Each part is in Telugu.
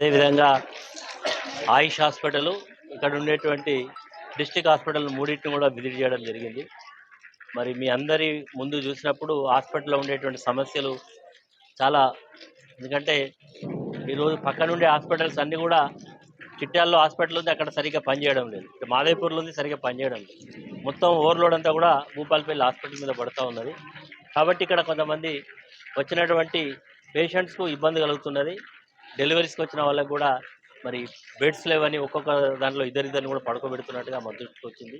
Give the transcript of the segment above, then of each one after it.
అదేవిధంగా ఆయుష్ హాస్పిటల్ ఇక్కడ ఉండేటువంటి డిస్టిక్ హాస్పిటల్ మూడింటిని కూడా విజిట్ చేయడం జరిగింది. మరి మీ అందరి ముందు చూసినప్పుడు హాస్పిటల్లో ఉండేటువంటి సమస్యలు చాలా ఎందుకంటే ఈరోజు పక్కన ఉండే హాస్పిటల్స్ అన్నీ కూడా చిట్యాల్లో హాస్పిటల్ ఉంది అక్కడ సరిగ్గా పనిచేయడం లేదు. ఇక్కడ మాదేపూర్లో ఉంది సరిగ్గా పనిచేయడం లేదు. మొత్తం ఓవర్లోడ్ అంతా కూడా భూపాలపల్లి హాస్పిటల్ మీద పడుతూ ఉన్నది. కాబట్టి ఇక్కడ కొంతమంది వచ్చినటువంటి పేషెంట్స్కు ఇబ్బంది కలుగుతున్నది. డెలివరీస్కి వచ్చిన వాళ్ళకి కూడా మరి బెడ్స్ లేవని ఒక్కొక్క దాంట్లో ఇద్దరిద్దరిని కూడా పడుకోబెడుతున్నట్టుగా మా దృష్టికి వచ్చింది.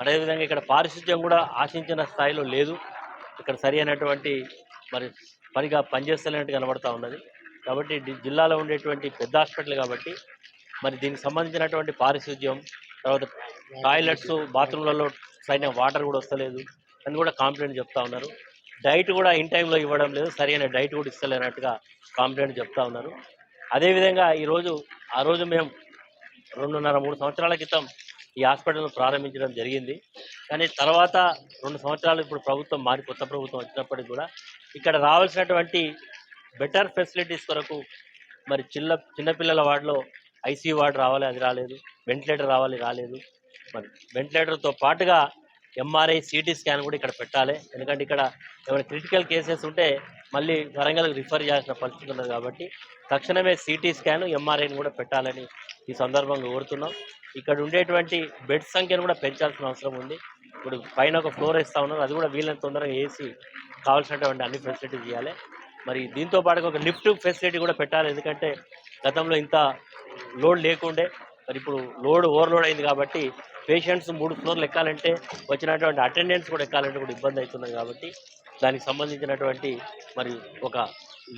అదేవిధంగా ఇక్కడ పారిశుద్ధ్యం కూడా ఆశించిన స్థాయిలో లేదు. ఇక్కడ సరి అయినటువంటి మరి పనిగా పనిచేస్తలేనట్టు కనబడతా ఉన్నది. కాబట్టి జిల్లాలో ఉండేటువంటి పెద్ద హాస్పిటల్ కాబట్టి మరి దీనికి సంబంధించినటువంటి పారిశుద్ధ్యం తర్వాత టాయిలెట్స్ బాత్రూంలలో సరైన వాటర్ కూడా వస్తలేదు అని కూడా కాంప్లైంట్ చెప్తా ఉన్నారు. డైట్ కూడా ఇన్ టైంలో ఇవ్వడం లేదు. సరైన డైట్ కూడా ఇస్తలేనట్టుగా కాంప్లైంట్ చెప్తా ఉన్నారు. అదేవిధంగా ఈరోజు ఆ రోజు మేము రెండున్నర మూడు సంవత్సరాల క్రితం ఈ హాస్పిటల్ను ప్రారంభించడం జరిగింది. కానీ తర్వాత రెండు సంవత్సరాలు ఇప్పుడు ప్రభుత్వం మారి కొత్త ప్రభుత్వం వచ్చినప్పటికి కూడా ఇక్కడ రావాల్సినటువంటి బెటర్ ఫెసిలిటీస్ కొరకు మరి చిన్న చిన్నపిల్లల వార్డులో ఐసీయూ వార్డు రావాలి అది రాలేదు. వెంటిలేటర్ రావాలి రాలేదు. మరి వెంటిలేటర్తో పాటుగా ఎంఆర్ఐ సిటీ స్కాన్ కూడా ఇక్కడ పెట్టాలి. ఎందుకంటే ఇక్కడ ఏమైనా క్రిటికల్ కేసెస్ ఉంటే మళ్ళీ వరంగల్కి రిఫర్ చేయాల్సిన పరిస్థితి ఉన్నది కాబట్టి తక్షణమే సిటీ స్కాన్ ఎంఆర్ఐని కూడా పెట్టాలని ఈ సందర్భంగా కోరుతున్నాం. ఇక్కడ ఉండేటువంటి బెడ్ సంఖ్యను కూడా పెంచాల్సిన అవసరం ఉంది. ఇప్పుడు పైన ఒక ఫ్లోర్ ఇస్తా ఉన్నారు. అది కూడా వీళ్ళని తొందరగా వేసి కావాల్సినటువంటి అన్ని ఫెసిలిటీస్ ఇవ్వాలి. మరి దీంతో పాటు ఒక లిఫ్ట్ ఫెసిలిటీ కూడా పెట్టాలి. ఎందుకంటే గతంలో ఇంత లోడ్ లేకుండే మరి ఇప్పుడు లోడ్ ఓవర్లోడ్ అయింది కాబట్టి పేషెంట్స్ మూడు ఫ్లోర్లు ఎక్కాలంటే వచ్చినటువంటి అటెండెన్స్ కూడా ఎక్కాలంటే కూడా ఇబ్బంది అవుతున్నది కాబట్టి దానికి సంబంధించినటువంటి మరి ఒక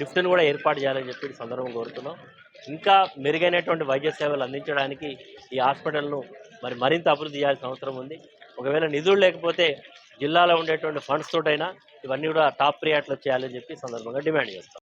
లిఫ్ట్ను కూడా ఏర్పాటు చేయాలని చెప్పి సందర్భం కోరుతున్నాం. ఇంకా మెరుగైనటువంటి వైద్య సేవలు అందించడానికి ఈ హాస్పిటల్ను మరి మరింత అభివృద్ధి చేయాల్సిన అవసరం ఉంది. ఒకవేళ నిధులు లేకపోతే జిల్లాలో ఉండేటువంటి ఫండ్స్ తోటైనా ఇవన్నీ కూడా టాప్ ప్రియాట్లో చేయాలని చెప్పి సందర్భంగా డిమాండ్ చేస్తాం.